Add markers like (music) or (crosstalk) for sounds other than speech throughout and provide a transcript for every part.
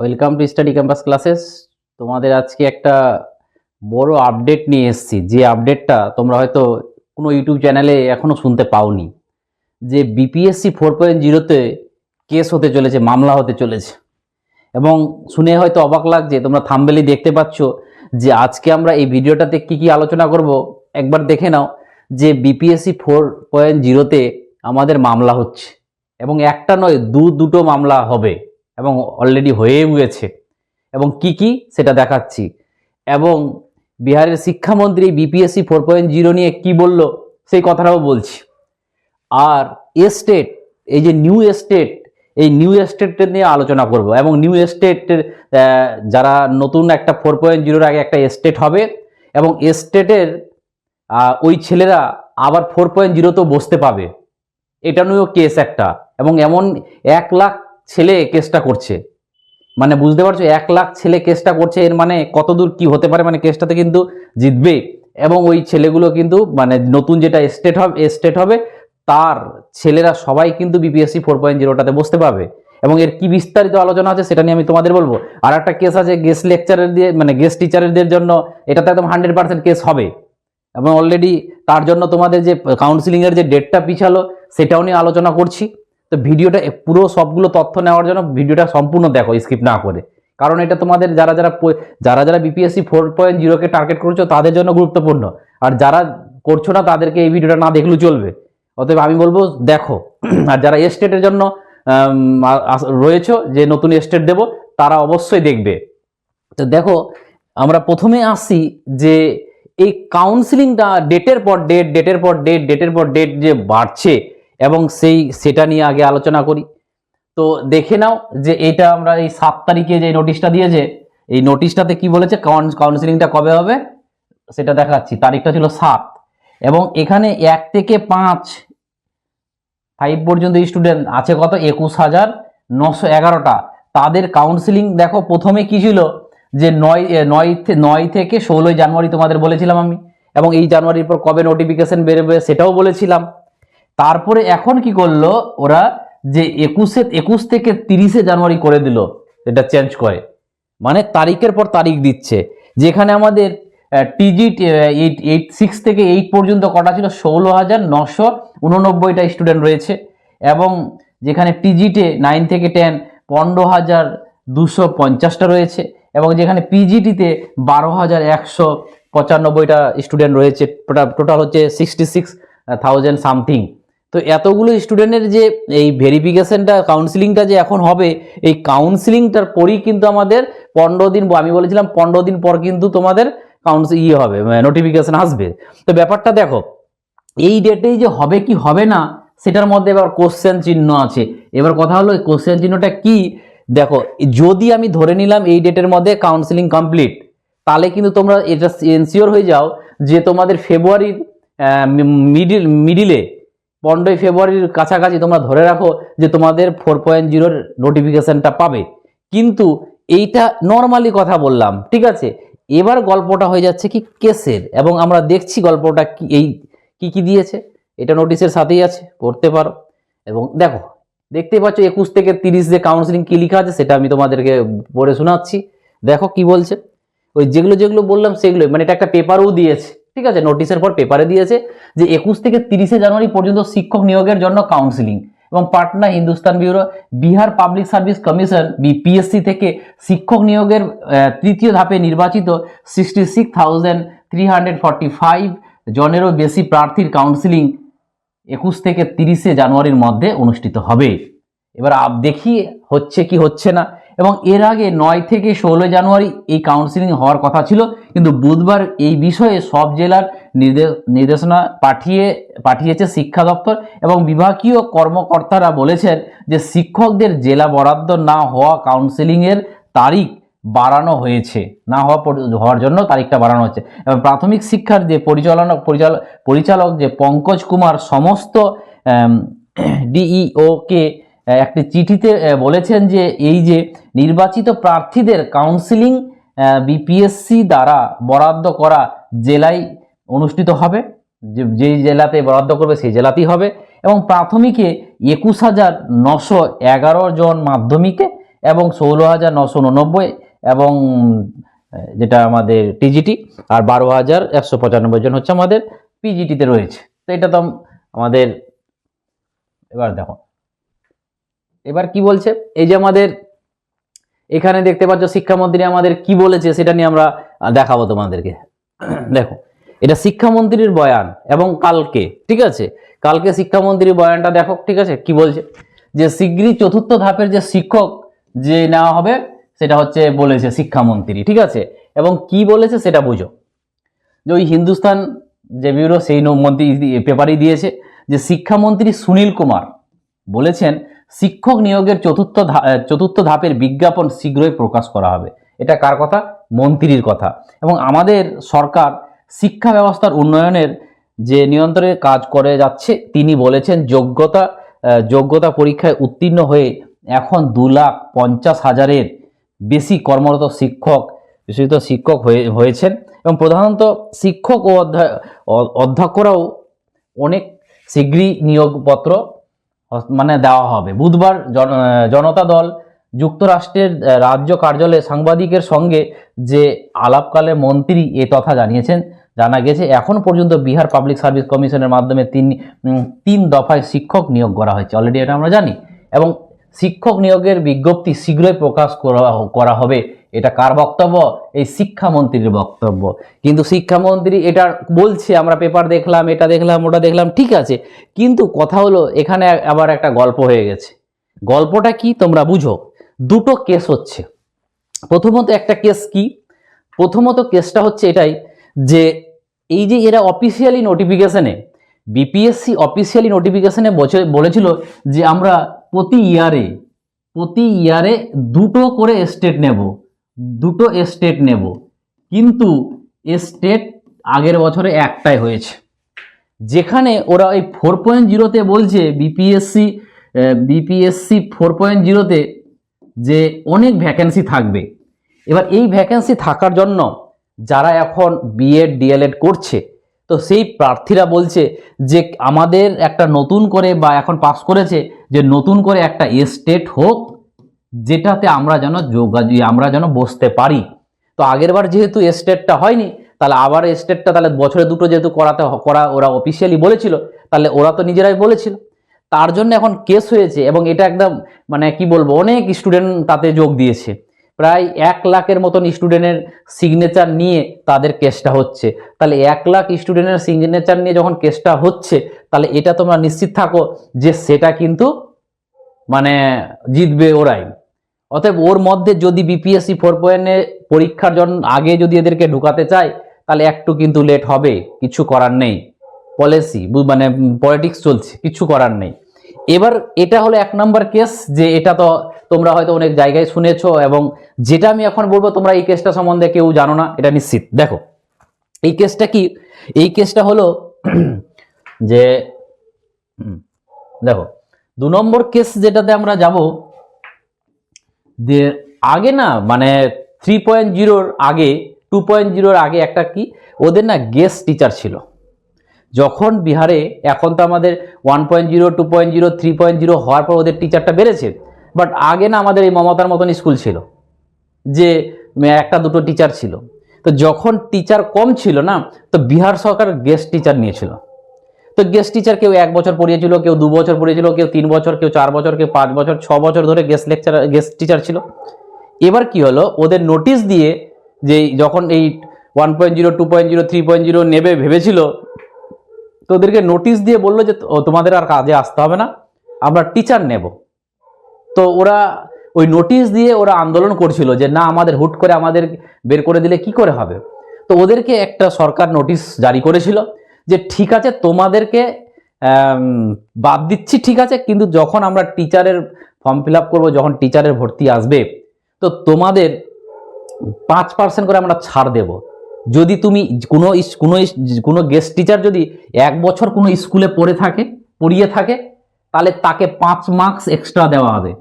Welcome to study campus classes তোমাদের আজকে একটা বড় আপডেট নিয়ে এসেছি। যে আপডেটটা তোমরা হয়তো কোনো ইউটিউব চ্যানেলে এখনও শুনতে পাওনি। যে বিপিএসসি ফোর পয়েন্ট জিরোতে কেস হতে চলেছে, মামলা হতে চলেছে। এবং শুনে হয়তো অবাক লাগছে, তোমরা থাম্বেলি দেখতে পাচ্ছ যে আজকে আমরা এই ভিডিওটাতে কি কি আলোচনা করব। একবার দেখে নাও যে বিপিএসসি ফোর পয়েন্ট জিরোতে আমাদের মামলা হচ্ছে। এবং একটা নয় দু দুটো মামলা হবে। এবং অলরেডি হয়েও গেছে। এবং কি কি? সেটা দেখাচ্ছি। এবং বিহারের শিক্ষামন্ত্রী বিপিএসসি ফোর পয়েন্ট জিরো নিয়ে কি বলল, সেই কথাটাও বলছি। আর এস্টেট এই যে নিউ এস্টেট এই নিউ এস্টেটের নিয়ে আলোচনা করব। এবং নিউ এস্টেটের যারা নতুন একটা ফোর পয়েন্ট জিরোর আগে একটা এস্টেট হবে, এবং এস্টেটের ওই ছেলেরা আবার ফোর পয়েন্ট জিরোতেও বসতে পাবে। এটা নিয়েও কেস একটা। এবং এমন এক লাখ ছেলে কেসটা করছে। মানে বুঝতে পারছ, এক লাখ ছেলে কেসটা করছে, এর মানে কতদূর কি হতে পারে মানে কেসটাতে কিন্তু জিতবে। এবং ওই ছেলেগুলো কিন্তু মানে নতুন যেটা স্টেট হবে স্টেট হবে, তার ছেলেরা সবাই কিন্তু বিপিএসসি ফোর পয়েন্ট জিরোটাতে বসতে পারবে। এবং এর কি বিস্তারিত আলোচনা আছে সেটা নিয়ে আমি তোমাদের বলব। আর একটা কেস আছে গেস্ট লেকচারের দিয়ে মানে গেস্ট টিচারদের জন্য, এটাতে একদম হান্ড্রেড পার্সেন্ট কেস হবে। এবং অলরেডি তার জন্য তোমাদের যে কাউন্সিলিংয়ের যে ডেটটা পিছালো, সেটাও নিয়ে আলোচনা করছি। তো ভিডিওটা পুরো সবগুলো তথ্য নেওয়ার জন্য ভিডিওটা সম্পূর্ণ দেখো স্কিপ না করে। কারণ এটা তোমাদের যারা যারা যারা যারা বিপিএসসি ফোর পয়েন্ট জিরোকে টার্গেট করছ, তাদের জন্য গুরুত্বপূর্ণ। আর যারা করছ না, তাদেরকে এই ভিডিওটা না দেখলেও চলবে। অতএব আমি বলব, দেখো। (clears throat) আর যারা এস্টেটের জন্য রয়েছো, যে নতুন এস্টেট দেব, তারা অবশ্যই দেখবে। তো দেখো, আমরা প্রথমে আসি যে এই কাউন্সিলিংটা ডেটের পর ডেট ডেটের পর ডেট ডেটের পর ডেট যে বাড়ছে এবং সেই, সেটা নিয়ে আগে আলোচনা করি। তো দেখে নাও যে এটা আমরা এই সাত তারিখে যে নোটিশটা দিয়েছে, এই নোটিশটাতে কি বলেছে? কাউন্সিলিংটা কবে হবে? সেটা দেখাচ্ছি। তারিখটা ছিল সাত। এবং এখানে এক থেকে পাঁচ ফাইভ পর্যন্ত স্টুডেন্ট আছে কত? একুশ হাজার নশো এগারোটা। তাদের কাউন্সিলিং দেখো প্রথমে কি ছিল? যে নয় নয় নয় থেকে ষোলোই জানুয়ারি তোমাদের বলেছিলাম আমি। এবং এই জানুয়ারির পর কবে নোটিফিকেশন বেরোবে সেটাও বলেছিলাম। তারপরে এখন কি করল? ওরা যে একুশে, একুশ থেকে তিরিশে জানুয়ারি করে দিল, এটা চেঞ্জ করে। মানে তারিখের পর তারিখ দিচ্ছে। যেখানে আমাদের টিজি এইট এইট সিক্স থেকে এইট পর্যন্ত কটা ছিল? ষোলো হাজার নশো উননব্বইটা স্টুডেন্ট রয়েছে। এবং যেখানে টিজিটে নাইন থেকে টেন পনেরো হাজার দুশো পঞ্চাশটা রয়েছে। এবং যেখানে পিজিটিতে বারো হাজার একশো পঁচানব্বইটা স্টুডেন্ট রয়েছে। টোটাল হচ্ছে সিক্সটি সিক্স থাউজেন্ড সামথিং তো এতগুলো স্টুডেন্টের যে এই ভেরিফিকেশনটা কাউন্সিলিংটা যে এখন হবে, এই কাউন্সিলিংটার পরই কিন্তু আমাদের পনেরো দিন, আমি বলেছিলাম পনেরো দিন পর কিন্তু তোমাদের কাউন্সিল ইয়ে হবে নোটিফিকেশন আসবে। তো ব্যাপারটা দেখো, এই ডেটেই যে হবে কি হবে না, সেটার মধ্যে এবার কোশ্চেন চিহ্ন আছে। এবার কথা হলো কোশ্চেন চিহ্নটা কি? দেখো, যদি আমি ধরে নিলাম এই ডেটের মধ্যে কাউন্সিলিং কমপ্লিট তাহলে কিন্তু তোমরা এটা এনসিওর হয়ে যাও যে তোমাদের ফেব্রুয়ারির মিডিল মিডিলে পনেরোই ফেব্রুয়ারির কাছাকাছি তোমরা ধরে রাখো যে তোমাদের ফোর পয়েন্ট জিরোর নোটিফিকেশনটা পাবে। কিন্তু এইটা নর্মালি কথা বললাম, ঠিক আছে? এবার গল্পটা হয়ে যাচ্ছে কি কেসের, এবং আমরা দেখছি গল্পটা কি, এই কি কি দিয়েছে। এটা নোটিশের সাথেই আছে, পড়তে পারো। এবং দেখো, দেখতেই পাচ্ছ একুশ থেকে তিরিশ যে কাউন্সিলিং কী লেখা আছে, সেটা আমি তোমাদেরকে পড়ে শোনাচ্ছি। দেখো কি বলছে। ওই যেগুলো যেগুলো বললাম সেগুলো মানে এটা একটা পেপারও দিয়েছে। ঠিক আছে নোটিশের পর পেপারে দিয়েছে যে একুশ থেকে তিরিশে জানুয়ারি পর্যন্ত শিক্ষক নিয়োগের জন্য কাউন্সিলিং এবং Patna Hindustan bureau, Bihar public service commission BPSC থেকে শিক্ষক নিয়োগের তৃতীয় ধাপে নির্বাচিত sixty six thousand three hundred five জনেরও বেশি প্রার্থীর কাউন্সিলিং একুশ থেকে তিরিশে জানুয়ারির মধ্যে অনুষ্ঠিত হবে। এবার আপ দেখি হচ্ছে কি হচ্ছে না। এবং এর আগে নয় থেকে ষোলো জানুয়ারি এই কাউন্সিলিং হওয়ার কথা ছিল, কিন্তু বুধবার এই বিষয়ে সব জেলার নির্দেশ নির্দেশনা পাঠিয়ে, পাঠিয়েছে শিক্ষা দপ্তর এবং বিভাগীয় কর্মকর্তারা বলেছেন যে শিক্ষকদের জেলা বরাদ্দ না হওয়া কাউন্সিলিংয়ের তারিখ বাড়ানো হয়েছে। না হওয়া হওয়ার জন্য তারিখটা বাড়ানো হচ্ছে এবং প্রাথমিক শিক্ষার যে পরিচালনা পরিচালক পরিচালক যে পঙ্কজ কুমার, সমস্ত ডিইওকে (clears throat) একটি চিঠিতে বলেছেন যে এই যে নির্বাচিত প্রার্থীদের কাউন্সিলিং বিপিএসসি দ্বারা বরাদ্দ করা জেলায় অনুষ্ঠিত হবে, যে যেই জেলাতে বরাদ্দ করবে সেই জেলাতেই হবে, এবং প্রাথমিকে একুশ হাজার নশো এগারো জন মাধ্যমিকে এবং ষোলো হাজার নশো উননব্বই এবং যেটা আমাদের টিজিটি আর বারো হাজার একশো পঁচানব্বই জন হচ্ছে আমাদের পিজিটিতে রয়েছে। তো এটা তো আমাদের, এবার দেখো এবার কি বলছে? এই যে আমাদের এখানে দেখতে পাচ্ছ শিক্ষামন্ত্রী আমাদের কি বলেছে সেটা নিয়ে আমরা দেখাবো তোমাদেরকে। (clears throat) দেখো, এটা শিক্ষামন্ত্রীর বয়ান এবং কালকে, ঠিক আছে? কালকে শিক্ষামন্ত্রীর বয়ানটা দেখো, ঠিক আছে? কি বলছে? যে শিগগিরই চতুর্থ ধাপের যে শিক্ষক যে নেওয়া হবে, সেটা হচ্ছে বলেছে শিক্ষামন্ত্রী, ঠিক আছে? এবং কি বলেছে সেটা বুঝো। যে ওই হিন্দুস্তান যে ব্যুরো, সেই মন্ত্রী পেপারই দিয়েছে যে শিক্ষামন্ত্রী সুনীল কুমার বলেছেন শিক্ষক নিয়োগের চতুর্থ চতুর্থ ধাপের বিজ্ঞাপন শীঘ্রই প্রকাশ করা হবে। এটা কার কথা? মন্ত্রীর কথা। এবং আমাদের সরকার শিক্ষা ব্যবস্থার উন্নয়নের যে নিয়ন্ত্রণে কাজ করে যাচ্ছে, তিনি বলেছেন যোগ্যতা যোগ্যতা পরীক্ষায় উত্তীর্ণ হয়ে এখন দু লাখ পঞ্চাশ হাজারের বেশি কর্মরত শিক্ষক, বিশেষিত শিক্ষক হয়ে, হয়েছেন। এবং প্রধানত শিক্ষক ও অধ্যক্ষরাও অনেক শীঘ্রই নিয়োগপত্র মানে দেওয়া হবে। বুধবার জন- জনতা দল যুক্তরাষ্ট্রের রাজ্য কার্যালয়ে সাংবাদিকের সঙ্গে যে আলাপকালে মন্ত্রী এ তথা জানিয়েছেন, জানা গেছে এখন পর্যন্ত বিহার পাবলিক সার্ভিস কমিশনের মাধ্যমে তিন তিন দফায় শিক্ষক নিয়োগ করা হয়েছে। অলরেডি এটা আমরা জানি। এবং শিক্ষক নিয়োগের বিজ্ঞপ্তি শীঘ্রই প্রকাশ করা হবে। এটা কার বক্তব্য? এই শিক্ষামন্ত্রীর বক্তব্য। কিন্তু শিক্ষামন্ত্রী এটা বলছে, আমরা পেপার দেখলাম, এটা দেখলাম, ওটা দেখলাম, ঠিক আছে। কিন্তু কথা হলো, এখানে আবার একটা গল্প হয়ে গেছে। গল্পটা কি তোমরা বুঝো? দুটো কেস হচ্ছে। প্রথমত একটা কেস কি? প্রথমত কেসটা হচ্ছে এটাই যে, এই যে এরা অফিসিয়ালি নোটিফিকেশনে বিপিএসসি অফিসিয়ালি নোটিফিকেশনে বলেছিল যে আমরা প্রতি ইয়ারে প্রতি ইয়ারে দুটো করে স্টেট নেব, দুটো স্টেট নেব। কিন্তু স্টেট আগের বছরে একটাই হয়েছে। যেখানে ওরা ওই ফোর পয়েন্ট জিরোতে বলছে বিপিএসসি বিপিএসসি ফোর পয়েন্ট জিরোতে যে অনেক ভ্যাকেন্সি থাকবে। এবার এই ভ্যাকেন্সি থাকার জন্য যারা এখন বিএড ডিএলএড করছে তো সেই প্রার্থীরা বলছে যে আমাদের একটা নতুন করে বা এখন পাস করেছে যে নতুন করে একটা স্টেট হোক, যেটাতে আমরা যেন যোগাযোগ আমরা যেন বসতে পারি। তো আগেরবার যেহেতু স্টেটটা হয়নি, তাহলে আবার স্টেটটা তাহলে বছরে দুটো যেহেতু করাতে করা ওরা অফিসিয়ালি বলেছিল, তাহলে ওরা তো নিজেরাই বলেছিল। তার জন্য এখন কেস হয়েছে এবং এটা একদম মানে কি বলব, অনেক স্টুডেন্ট তাতে যোগ দিয়েছে। প্রায় এক লাখের মতন স্টুডেন্টের সিগনেচার নিয়ে তাদের কেসটা হচ্ছে। তাহলে এক লাখ স্টুডেন্টের সিগনেচার নিয়ে যখন কেসটা হচ্ছে, তাহলে এটা তোমরা নিশ্চিত থাকো যে সেটা কিন্তু মানে জিতবে ওরাই। অতএব ওর মধ্যে যদি বিপিএসসি ফোর পয়েন্টে পরীক্ষার জন্য আগে যদি এদেরকে ঢুকাতে চায়, তাহলে একটু কিন্তু লেট হবে, কিছু করার নেই। পলিসি মানে পলিটিক্স চলছে, কিছু করার নেই। এবার এটা হলো এক নম্বর কেস যে এটা তো তোমরা হয়তো অনেক জায়গায় শুনেছো এবং যেটা আমি এখন বলব, তোমরা এই কেসটা সম্বন্ধে কেউ জানো না, এটা নিশ্চিত। দেখো, এই কেসটা কি? এই কেসটা হলো (clears throat) যে দেখো, দু নম্বর কেস যেটাতে আমরা যাব, যে আগে না মানে থ্রি পয়েন্ট জিরোর আগে টু পয়েন্ট জিরোর আগে একটা কি, ওদের না গেস্ট টিচার ছিল। যখন বিহারে এখন তো আমাদের one point zero two point zero three point zero হওয়ার পর ওদের টিচারটা বেড়েছে বাট আগে না আমাদের এই মমতার মতন স্কুল ছিল, যে একটা দুটো টিচার ছিল। তো যখন টিচার কম ছিল না, তো বিহার সরকার গেস্ট টিচার নিয়েছিল। তো গেস্ট টিচার কেউ এক বছর পড়িয়েছিল, কেউ দু বছর পড়িয়েছিল, কেউ তিন বছর, কেউ চার বছর, কেউ পাঁচ বছর, ছ বছর ধরে গেস্ট লেকচার গেস্ট টিচার ছিল। এবার কি হলো, ওদের নোটিশ দিয়ে যে যখন এই one point zero two point zero three point zero নেবে ভেবেছিল তো ওদেরকে নোটিশ দিয়ে বলল যে তোমাদের আর কাজে আসতে হবে না, আমরা টিচার নেব। তো ওরা ওই নোটিশ দিয়ে ওরা আন্দোলন করছিল যে, না, আমাদের হুট করে আমাদের বের করে দিলে কি করে হবে? তো ওদেরকে একটা সরকার নোটিশ জারি করেছিল যে, ঠিক আছে, তোমাদেরকে বাদ দিচ্ছি, ঠিক আছে, কিন্তু যখন আমরা টিচারের ফর্ম ফিল আপ করব, যখন টিচারের ভর্তি আসবে, তো তোমাদের পাঁচ পার্সেন্ট করে আমরা ছাড় দেব। যদি তুমি কোনো কোনো কোনো গেস্ট টিচার যদি এক বছর কোনো স্কুলে পড়ে থাকে, পড়িয়ে থাকে, তাহলে তাকে পাঁচ মার্কস এক্সট্রা দেওয়া হবে।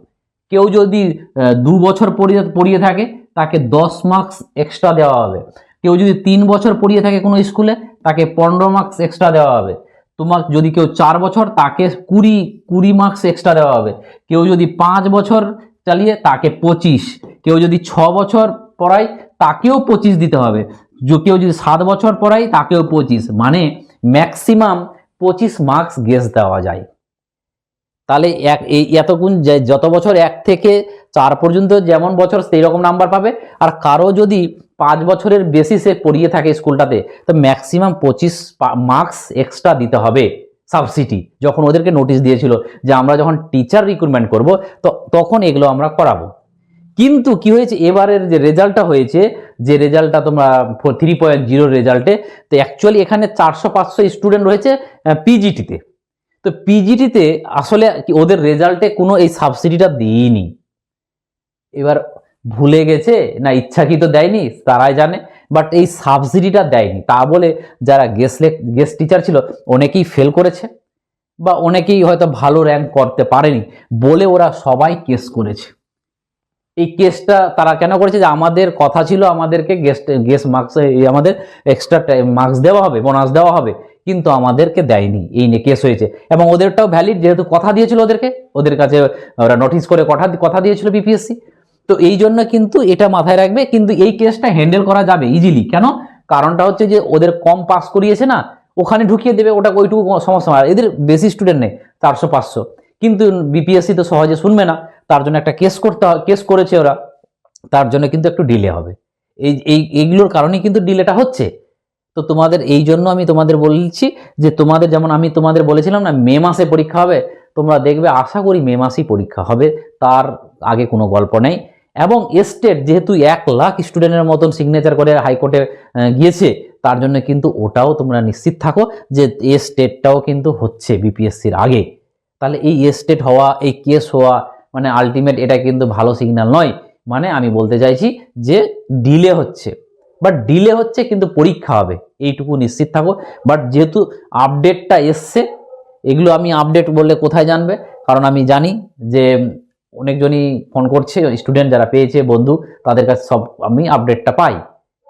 কেউ যদি দু বছর পড়িয়ে পড়িয়ে থাকে, তাকে দশ মার্কস এক্সট্রা দেওয়া হবে। কেউ যদি তিন বছর পড়িয়ে থাকে কোনো স্কুলে তাকে পনেরো মার্কস এক্সট্রা দেওয়া হবে। তোমার, যদি কেউ চার বছর, তাকে কুড়ি কুড়ি মার্কস এক্সট্রা দেওয়া হবে। কেউ যদি পাঁচ বছর চালিয়ে, তাকে পঁচিশ। কেউ যদি ছ বছর পড়ায়, তাকেও পঁচিশ দিতে হবে। কেউ যদি সাত বছর পড়ায়, তাকেও পঁচিশ। মানে ম্যাক্সিমাম পঁচিশ মার্কস গেস দেওয়া যায়। তাহলে এক, এই এতক্ষণ যে- যত বছর এক থেকে চার পর্যন্ত যেমন বছর সেই রকম নাম্বার পাবে। আর কারও যদি পাঁচ বছরের বেশি সে পড়িয়ে থাকে স্কুলটাতে, তো ম্যাক্সিমাম পঁচিশ মার্কস এক্সট্রা দিতে হবে সাবসিডি যখন ওদেরকে নোটিশ দিয়েছিল যে, আমরা যখন টিচার রিক্রুটমেন্ট করব, তো তখন এগুলো আমরা করাবো। কিন্তু কি হয়েছে? এবারের যে রেজাল্টটা হয়েছে যে রেজাল্টটা তোমরা থ্রি পয়েন্ট জিরো রেজাল্টে, তো অ্যাকচুয়ালি এখানে চারশো পাঁচশো স্টুডেন্ট রয়েছে পিজিটিতে তো। পিজিটিতে আসলে ওদের রেজাল্টে কোনো এই সাবসিডিটা দিইনি। এবার ভুলে গেছে, না ইচ্ছাকৃত দেয়নি, তারাই জানে বাট এই সাবসিডিটা দেয়নি। তা বলে যারা গেস্ট লেক গেস্ট টিচার ছিল, অনেকেই ফেল করেছে, বা অনেকেই হয়তো ভালো র্যাঙ্ক করতে পারেনি বলে ওরা সবাই কেস করেছে। এই কেসটা তারা কেন করেছে? যে আমাদের কথা ছিল আমাদেরকে গেস্ট গেস্ট মার্কস আমাদের এক্সট্রা মার্কস দেওয়া হবে বোনাস দেওয়া হবে, কিন্তু আমাদেরকে দেয়নি। এই নিয়ে কেস হয়েছে। এবং ওদেরটাও ভ্যালিড যেহেতু কথা দিয়েছিল ওদেরকে, ওদের কাছে ওরা নোটিশ করে কথা কথা দিয়েছিল বিপিএসসি তো এই জন্য কিন্তু এটা মাথায় রাখবে, কিন্তু এই কেসটা হ্যান্ডেল করা যাবে ইজিলি কেন? কারণটা হচ্ছে যে ওদের কম পাস করিয়েছে না, ওখানে ঢুকিয়ে দেবে, ওটা ওইটুকু সমস্যা। এদের বেশি স্টুডেন্ট নেই, চারশো, পাঁচশো। কিন্তু বিপিএসসি তো সহজে শুনবে না। তার জন্য একটা কেস করতে কেস করেছে ওরা, তার জন্য কিন্তু একটু ডিলে হবে। এই এই, এইগুলোর কারণেই কিন্তু ডিলেটা হচ্ছে। তো তোমাদের এই জন্য আমি তোমাদের বলছি যে তোমাদের যেমন আমি তোমাদের বলেছিলাম না, মে মাসে পরীক্ষা হবে, তোমরা দেখবে, আশা করি মে মাসেই পরীক্ষা হবে, তার আগে কোনো গল্প নেই। এবং এস্টেট যেহেতু এক লাখ স্টুডেন্টের মতন সিগনেচার করে হাইকোর্টে গিয়েছে, তার জন্য কিন্তু ওটাও তোমরা নিশ্চিত থাকো যে এ স্টেটটাও কিন্তু হচ্ছে বিপিএসসির আগে। তাহলে এই স্টেট হওয়া, এই কেস হওয়া মানে আলটিমেট এটা কিন্তু ভালো সিগন্যাল নয়। মানে আমি বলতে চাইছি যে ডিলে হচ্ছে। বাট ডিলে হচ্ছে কিন্তু পরীক্ষা হবে। এইটুকু নিশ্চিত থাকো। বাট যেহেতু আপডেটটা এসছে, এগুলো আমি আপডেট বললে কোথায় জানবে? কারণ আমি জানি যে অনেকজনই ফোন করছে স্টুডেন্ট যারা পেয়েছে, বন্ধু, তাদের কাছে সব আমি আপডেটটা পাই।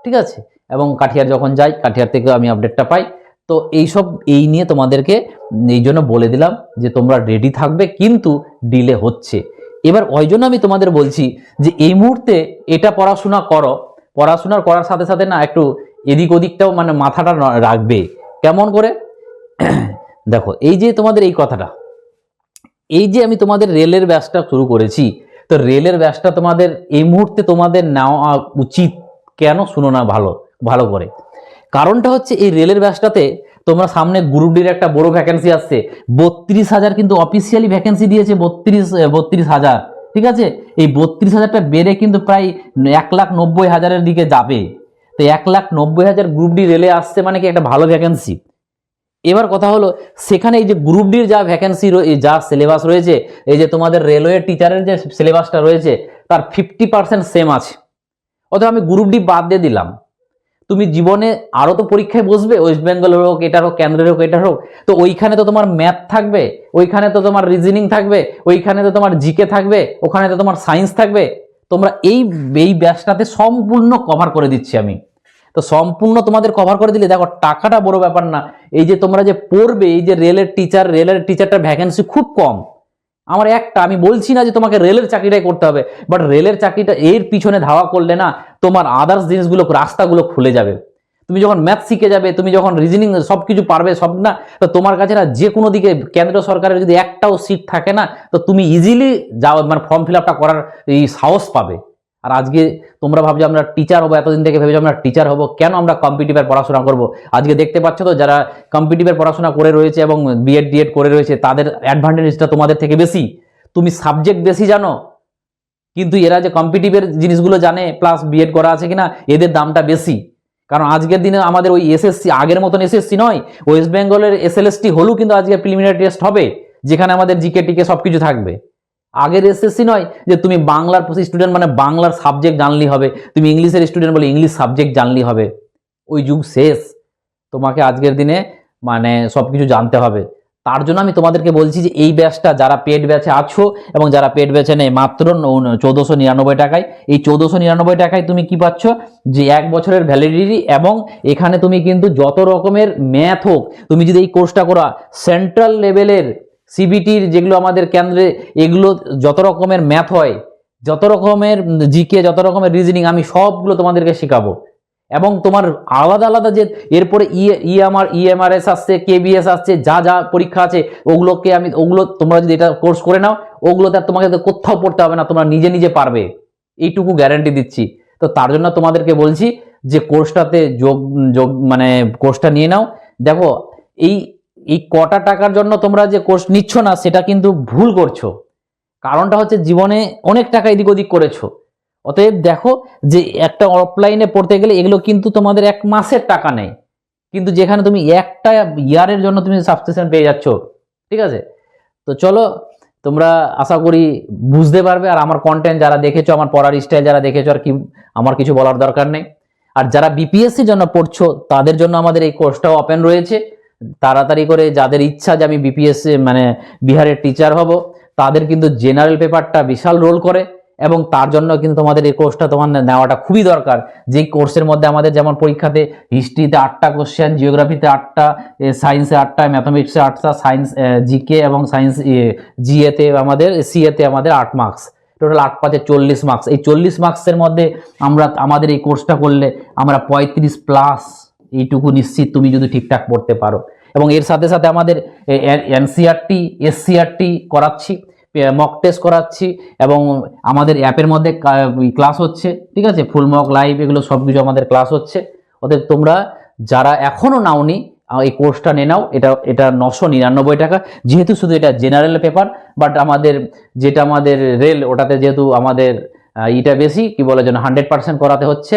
ঠিক আছে? এবং কাঠিয়ার যখন যাই, কাঠিয়ার থেকেও আমি আপডেটটা পাই। তো এইসব, এই নিয়ে তোমাদেরকে, এই জন্য বলে দিলাম যে তোমরা রেডি থাকবে, কিন্তু ডিলে হচ্ছে। এবার ওই জন্য আমি তোমাদের বলছি যে এই মুহূর্তে এটা পড়াশোনা করো। পড়াশোনার করার সাথে সাথে না একটু এদিক ওদিকটাও মানে মাথাটা রাখবে। কেমন করে? (clears throat) দেখো, এই যে তোমাদের এই কথাটা, এই যে আমি তোমাদের রেলের ব্যাচটা শুরু করেছি, তো রেলের ব্যাচটা তোমাদের এই মুহূর্তে তোমাদের নেওয়া উচিত। কেন? শুনো না ভালো ভালো করে। কারণটা হচ্ছে এই রেলের ব্যাচটাতে তোমরা সামনে গ্রুপ ডির একটা বড় ভ্যাকেন্সি আসছে। বত্রিশ হাজার কিন্তু অফিসিয়ালি ভ্যাকেন্সি দিয়েছে, বত্রিশ বত্রিশ হাজার। ঠিক আছে? এই বত্রিশ হাজারটা বেড়ে কিন্তু প্রায় এক লাখ নব্বই হাজারের দিকে যাবে। তো এক লাখ নব্বই হাজার গ্রুপ ডি রেলে আসছে মানে কি একটা ভালো ভ্যাকেন্সি এবার কথা হলো, সেখানে এই যে গ্রুপ ডির যা ভ্যাকেন্সি যা সিলেবাস রয়েছে, এই যে তোমাদের রেলওয়ে টিচারের যে সিলেবাসটা রয়েছে, তার ফিফটি পার্সেন্ট সেম আছে। অথবা আমি গ্রুপ ডি বাদ দিয়ে দিলাম। তুমি জীবনে আরও তো পরীক্ষায় বসবে ওয়েস্ট বেঙ্গলের হোক এটার হোক কেন্দ্রের হোক এটার হোক, তো ওইখানে তো তোমার ম্যাথ থাকবে, ওইখানে তো তোমার রিজনিং থাকবে, ওইখানে তো তোমার জিকে থাকবে, ওখানে তো তোমার সায়েন্স থাকবে, তোমরা এই এই ব্যাচটাতে সম্পূর্ণ কভার করে দিচ্ছি আমি। তো সম্পূর্ণ তোমাদের কভার করে দিলে, দেখো, টাকাটা বড় ব্যাপার না, এই যে তোমরা যে পড়বে, এই যে রেলের টিচার রেলের টিচারটার ভ্যাকেন্সি খুব কম। আমার একটা, আমি বলছি না যে তোমাকে রেলের চাকরিটাই করতে হবে বাট রেলের চাকরিটা এর পিছনে ধাওয়া করলে না তোমার আদার্স জিনিসগুলো রাস্তাগুলো খুলে যাবে। তুমি যখন ম্যাথ শিখে যাবে, তুমি যখন রিজনিং সব কিছু পারবে, সব না, তো তোমার কাছে না যে কোনো দিকে কেন্দ্র সরকারের যদি একটাও সিট থাকে না, তো তুমি ইজিলি যাও মানে ফর্ম ফিল আপটা করার এই সাহস পাবে। আর আজকে তোমরা ভাবছ আমরা টিচার হব, এতদিন থেকে ভেবেছো আমরা টিচার হব, কেন আমরা কম্পিটিভের পড়াশোনা করব? আজকে দেখতে পাচ্ছ তো যারা কম্পিটিভের পড়াশোনা করে রয়েছে এবং বিএড ডিএড করে রয়েছে, তাদের অ্যাডভান্টেজটা তোমাদের থেকে বেশি। তুমি সাবজেক্ট বেশি জানো কিন্তু এরা যে কম্পিটিভের জিনিসগুলো জানে প্লাস বিএড করা আছে কিনা, এদের দামটা বেশি। কারণ আজকের দিনে আমাদের ওই এসএসসি আগের মতন এসএসসি নয় ওয়েস্ট বেঙ্গলের এসএলএসটি হলেও কিন্তু আজকে প্রিলিমিনারি টেস্ট হবে, যেখানে আমাদের জিকে টিকে সব কিছু থাকবে। আগের এসএসসি নয় যে তুমি বাংলার স্টুডেন্ট মানে বাংলার সাবজেক্ট জানলেই হবে, তুমি ইংলিশের স্টুডেন্ট বলে ইংলিশ সাবজেক্ট জানলেই হবে। ওই যুগ শেষ। তোমাকে আজকের দিনে মানে সব কিছু জানতে হবে। তার জন্য আমি তোমাদেরকে বলছি যে এই ব্যাচটা যারা পেড ব্যাচে আছো এবং যারা পেড ব্যাচে নেই, মাত্র চৌদ্দশো নিরানব্বই টাকায়। এই চৌদ্দশো নিরানব্বই টাকায় তুমি কি পাচ্ছ? যে এক বছরের ভ্যালিডিটি এবং এখানে তুমি কিন্তু যত রকমের ম্যাথ হোক, তুমি যদি এই কোর্সটা করা সেন্ট্রাল লেভেলের সিবিটির যেগুলো আমাদের কেন্দ্রে, এগুলো যত রকমের ম্যাথ হয়, যত রকমের জিকে যত রকমের রিজনিং আমি সবগুলো তোমাদেরকে শেখাবো। এবং তোমার আলাদা আলাদা যে এরপরে ইএমআর ইএমআরএস আসছে কেবিএস আসছে, যা যা পরীক্ষা আছে, ওগুলোকে আমি, ওগুলো তোমরা যদি এটা কোর্স করে নাও, ওগুলোতে আর তোমাকে কোথাও পড়তে হবে না, তোমরা নিজে নিজে পারবে। এইটুকু গ্যারান্টি দিচ্ছি। তো তার জন্য তোমাদেরকে বলছি যে কোর্সটাতে যোগ যোগ মানে কোর্সটা নিয়ে নাও। দেখো, এই এই কটা টাকার জন্য তোমরা যে কোর্স নিচ্ছ না, সেটা কিন্তু ভুল করছ। কারণটা হচ্ছে জীবনে অনেক টাকা এদিক ওদিক করেছ। অতএব দেখো যে একটা অফলাইনে পড়তে গেলে এগুলো কিন্তু তোমাদের এক মাসের টাকা নেই কিন্তু যেখানে তুমি একটা ইয়ারের জন্য তুমি সাবস্ক্রিপশন পেয়ে যাচ্ছ, ঠিক আছে? তো চলো, তোমরা আশা করি বুঝতে পারবে আর আমার কন্টেন্ট যারা দেখেছ, আমার পড়ার স্টাইল যারা দেখেছ আর কি, আমার কিছু বলার দরকার নেই। আর যারা বিপিএসসির জন্য পড়ছো, তাদের জন্য আমাদের এই কোর্সটাও ওপেন রয়েছে। তাড়াতাড়ি করে যাদের ইচ্ছা যে আমি বিপিএসসি মানে বিহারের টিচার হব, তাদের কিন্তু জেনারেল পেপারটা বিশাল রোল করে। এবং তার জন্য কিন্তু তোমাদের এই কোর্সটা তোমার নেওয়াটা খুবই দরকার। যে কোর্সের মধ্যে আমাদের যেমন পরীক্ষাতে হিস্ট্রিতে আটটা কোশ্চেন জিওগ্রাফিতে আটটা সায়েন্সে আটটা ম্যাথামেটিক্সে আটটা সায়েন্স জিকে এবং সায়েন্স জিএতে আমাদের সিএতে আমাদের আট মার্কস টোটাল আট পাঁচে চল্লিশ মার্কস এই চল্লিশ মার্কসের মধ্যে আমরা, আমাদের এই কোর্সটা করলে আমরা পঁয়ত্রিশ প্লাস এইটুকু নিশ্চিত তুমি যদি ঠিকঠাক পড়তে পারো। এবং এর সাথে সাথে আমাদের এনসিআরটি এসসিআরটি করাচ্ছি। মক টেস্ট করাচ্ছি এবং আমাদের অ্যাপের মধ্যে ক্লাস হচ্ছে, ঠিক আছে? ফুল মক লাইভ এগুলো সব কিছু আমাদের ক্লাস হচ্ছে। ওদের তোমরা যারা এখনও নাওনি এই কোর্সটা নিয়ে নাও। এটা এটা নশো নিরানব্বই টাকা। যেহেতু শুধু এটা জেনারেল পেপার বাট আমাদের, যেটা আমাদের রেল ওটাতে যেহেতু আমাদের ইটা বেশি, কি বলে যেন হান্ড্রেড পার্সেন্ট করাতে হচ্ছে,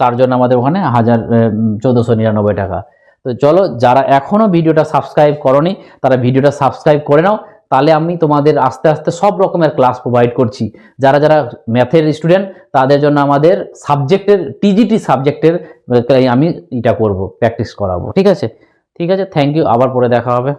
তার জন্য আমাদের ওখানে হাজার চোদ্দোশো নিরানব্বই টাকা। তো চলো, যারা এখনও ভিডিওটা সাবস্ক্রাইব করনি, তারা ভিডিওটা সাবস্ক্রাইব করে নাও। তাহলে আমি তোমাদের আস্তে আস্তে সব রকমের ক্লাস প্রোভাইড করছি। যারা যারা ম্যাথের স্টুডেন্ট তাদের জন্য আমাদের সাবজেক্টের টিজিটি সাবজেক্টের আমি এটা করব প্র্যাকটিস করাবো। ঠিক আছে? ঠিক আছে? থ্যাংক ইউ আবার পরে দেখা হবে।